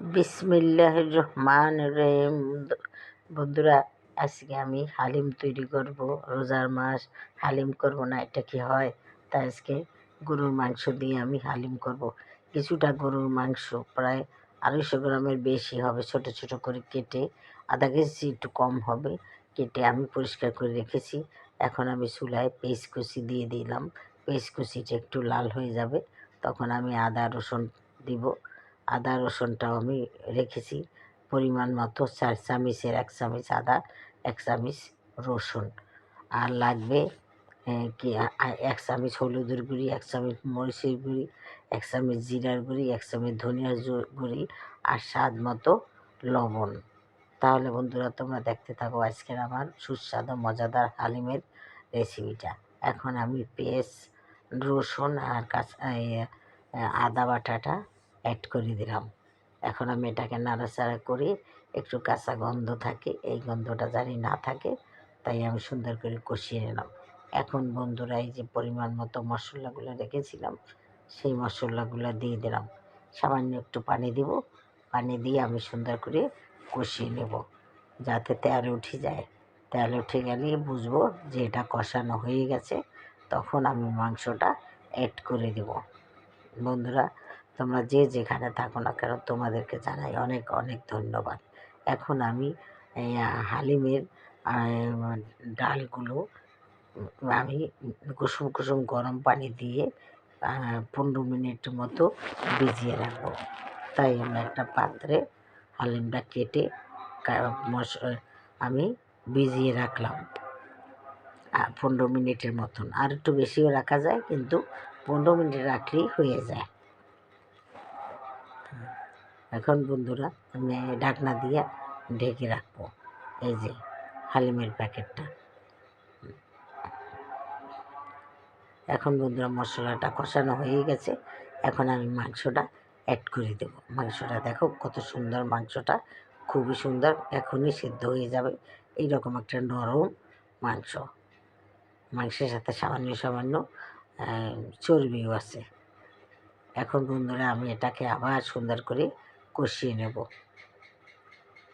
বিসমিল্লাহ রহমান রহিম। বন্ধুরা, আজকে আমি হালিম তৈরি করব। রোজার মাস, হালিম করব না, এটা কি হয়? তা আজকে গরুর মাংস দিয়ে আমি হালিম করব। কিছুটা গরুর মাংস, প্রায় আড়াইশো গ্রামের বেশি হবে, ছোট ছোট করে কেটে। আধা কেজি একটু কম হবে, কেটে আমি পরিষ্কার করে রেখেছি। এখন আমি চুলায় পেস্ট কুচি দিয়ে দিলাম। পেস্ট কুচিটা একটু লাল হয়ে যাবে, তখন আমি আদা রসুন দিব। আদা, রসুনটাও আমি রেখেছি। পরিমাণ মতো চার চামচের, এক চামচ আদা, এক চামচ রসুন। আর লাগবে কি এক চামচ হলুদের গুঁড়ি, এক চামচ মরিচের গুঁড়ি, এক চামচ জিরার গুঁড়ি, এক চামচ ধনিয়ার গুঁড়ি আর স্বাদ মতো লবণ। তাহলে বন্ধুরা, তোমরা দেখতে থাকো আজকের আমার সুস্বাদু, মজাদার, হালিমের রেসিপিটা। এখন আমি পেঁয়াজ, রসুন আর কাঁচা আদা বাটাটা অ্যাড করে দিলাম। এখন আমি এটাকে নাড়াচাড়া করে একটু কাঁচা গন্ধ থাকে, এই গন্ধটা জানি না থাকে, তাই আমি সুন্দর করে কষিয়ে নিলাম। এখন বন্ধুরা এই যে পরিমাণ মতো মশলাগুলো রেখেছিলাম, সেই মশলাগুলো দিয়ে দিলাম। সামান্য একটু পানি দিব, পানি দিয়ে আমি সুন্দর করে কষিয়ে নেব, যাতে তেল উঠে যায়। তেল উঠে গেলে বুঝব যে এটা কষানো হয়ে গেছে, তখন আমি মাংসটা অ্যাড করে দেব। বন্ধুরা তোমরা যে যেখানে থাকো না কেন, তোমাদেরকে জানাই অনেক অনেক ধন্যবাদ। এখন আমি হালিমের ডালগুলো আমি কুসুম কুসুম গরম পানি দিয়ে পনেরো মিনিট মতো ভিজিয়ে রাখব। তাই আমি একটা পাত্রে হালিমটা কেটে আমি ভিজিয়ে রাখলাম। পনেরো মিনিটের মতন। আর একটু বেশিও রাখা যায়, কিন্তু পনেরো মিনিট রাখলেই হয়ে যায়। এখন বন্ধুরা আমি ঢাকনা দিয়ে ঢেকে রাখব। এই যে হালিমের প্যাকেটটা। এখন বন্ধুরা মশলাটা কষানো হয়ে গেছে। এখন আমি মাংসটা অ্যাড করে দেব। মাংসটা দেখো কত সুন্দর মাংসটা, খুবই সুন্দর, এখনই সিদ্ধ হয়ে যাবে। এইরকম একটা নরম মাংস। মাংসের সাথে সামান্য সামান্য চর্বিও আছে। এখন বন্ধুরা আমি এটাকে আবার সুন্দর করে কষিয়ে নেব।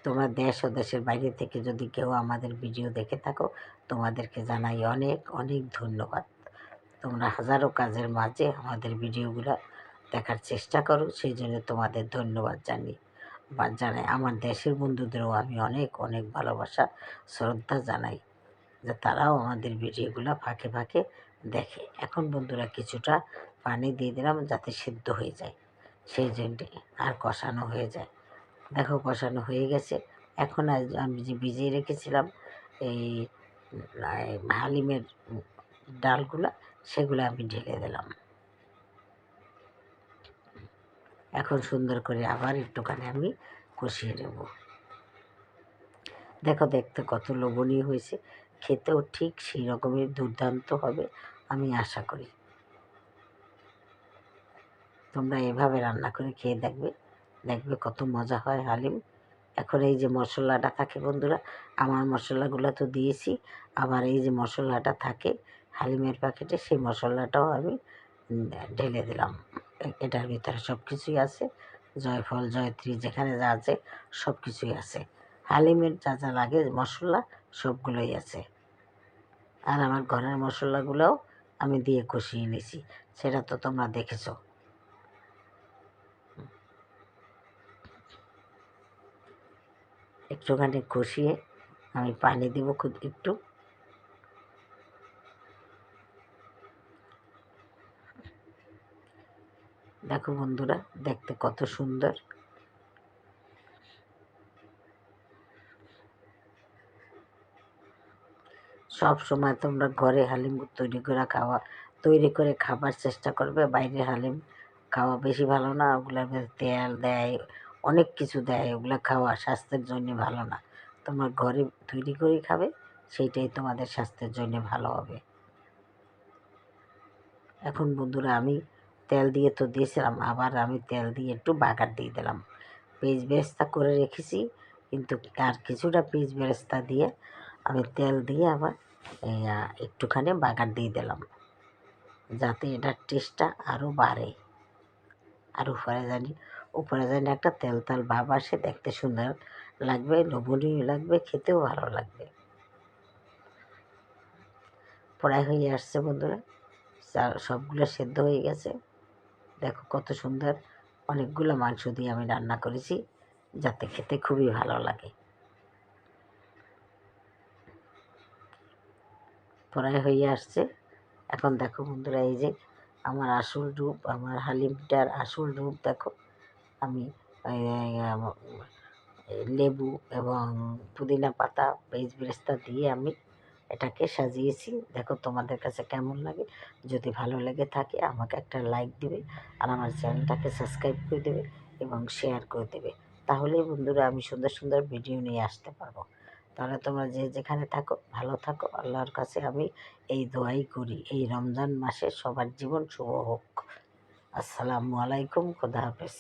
তোমরা দেশ ও দেশের বাইরে থেকে যদি কেউ আমাদের ভিডিও দেখে থাকো, তোমাদেরকে জানাই অনেক অনেক ধন্যবাদ। তোমরা হাজারো কাজের মাঝে আমাদের ভিডিওগুলো দেখার চেষ্টা করো, সেই জন্য তোমাদের ধন্যবাদ জানি। বা জানাই, আমার দেশের বন্ধুদেরও আমি অনেক অনেক ভালোবাসা, শ্রদ্ধা জানাই, যে তারাও আমাদের ভিডিওগুলো ফাঁকে ফাঁকে দেখে। এখন বন্ধুরা কিছুটা পানি দিয়ে দিলাম যাতে সিদ্ধ হয়ে যায়। সেই জন্যে আর কষানো হয়ে যায়। দেখো, কষানো হয়ে গেছে। এখন আর আমি যে ভিজিয়ে রেখেছিলাম, এই হালিমের ডালগুলা, সেগুলো আমি ঢেলে দিলাম। এখন সুন্দর করে আবার একটুখানি আমি কষিয়ে নেব। দেখো, দেখতে কত লোভনীয় হয়েছে। খেতেও ঠিক সেই রকমের দুর্দান্ত হবে, আমি আশা করি। তোমরা এভাবে রান্না করে খেয়ে দেখবে। দেখবে কত মজা হয় হালিম। এখন এই যে মশলাটা থাকে বন্ধুরা, আমার মশলাগুলো তো দিয়েছি। আবার এই যে মশলাটা থাকে হালিমের প্যাকেটে, সেই মশলাটাও আমি ঢেলে দিলাম। এটার ভিতরে সব কিছুই আছে। জয়ফল, জয়ত্রী, যেখানে যা আছে সব কিছুই আছে। হালিমের যা যা লাগে, মশলা সবগুলোই আছে। আর আমার ঘরের মশলাগুলোও আমি দিয়ে কষিয়ে নিয়েছি। সেটা তো তোমরা দেখেছ। একটুখানি কষিয়ে আমি পানি দেব খুব একটু। দেখো বন্ধুরা, দেখতে কত সুন্দর। সব সময় তোমরা ঘরে হালিম তৈরি করে খাওয়া, তৈরি করে খাবার চেষ্টা করবে বাইরে হালিম খাওয়া বেশি ভালো না, ওগুলোর তেল দেয় অনেক কিছু দেয়, ওগুলো খাওয়া স্বাস্থ্যের জন্য ভালো না। তোমরা ঘরে তৈরি করে খাবে, সেইটাই তোমাদের স্বাস্থ্যের জন্য ভালো হবে। এখন বন্ধুরা, আমি তেল দিয়ে তো দিয়েছিলাম, আবার আমি তেল দিয়ে একটু বাগার দিয়ে দিলাম। পেঁয়াজ বেরেস্তা করে রেখেছি, কিন্তু আর কিছুটা পেঁয়াজ বেরেস্তা দিয়ে আমি তেল দিয়ে আবার একটুখানি বাগার দিয়ে দিলাম। যাতে এটার টেস্টটা আরও বাড়ে। আর উপরে জানি, উপরে যেন একটা তেল তেল ভাব আসে, দেখতে সুন্দর লাগবে, লোভনীয় লাগবে, খেতেও ভালো লাগবে। প্রায় হয়ে আসছে বন্ধুরা সবগুলো সেদ্ধ হয়ে গেছে। দেখো কত সুন্দর অনেকগুলো মাংস দিয়ে আমি রান্না করেছি, যাতে খেতে খুবই ভালো লাগে। প্রায় হয়ে আসছে। এখন দেখো বন্ধুরা, এই যে আমার আসল রূপ, আমার হালিমটার আসল রূপ, দেখো। আমি লেবু এবং পুদিনা পাতা পেঁয়াজ বেরেস্তা দিয়ে আমি এটাকে সাজিয়েছি। দেখো তোমাদের কাছে কেমন লাগে। যদি ভালো লেগে থাকে, আমাকে একটা লাইক দেবে আর আমার চ্যানেলটাকে সাবস্ক্রাইব করে দেবে এবং শেয়ার করে দেবে। তাহলে বন্ধুরা, আমি সুন্দর সুন্দর ভিডিও নিয়ে আসতে পারব। তাহলে তোমরা যে যেখানে থাকো, ভালো থাকো। আল্লাহর কাছে আমি এই দোয়াই করি। এই রমজান মাসে সবার জীবন শুভ হোক। আসসালামু আলাইকুম। খোদা হাফেজ।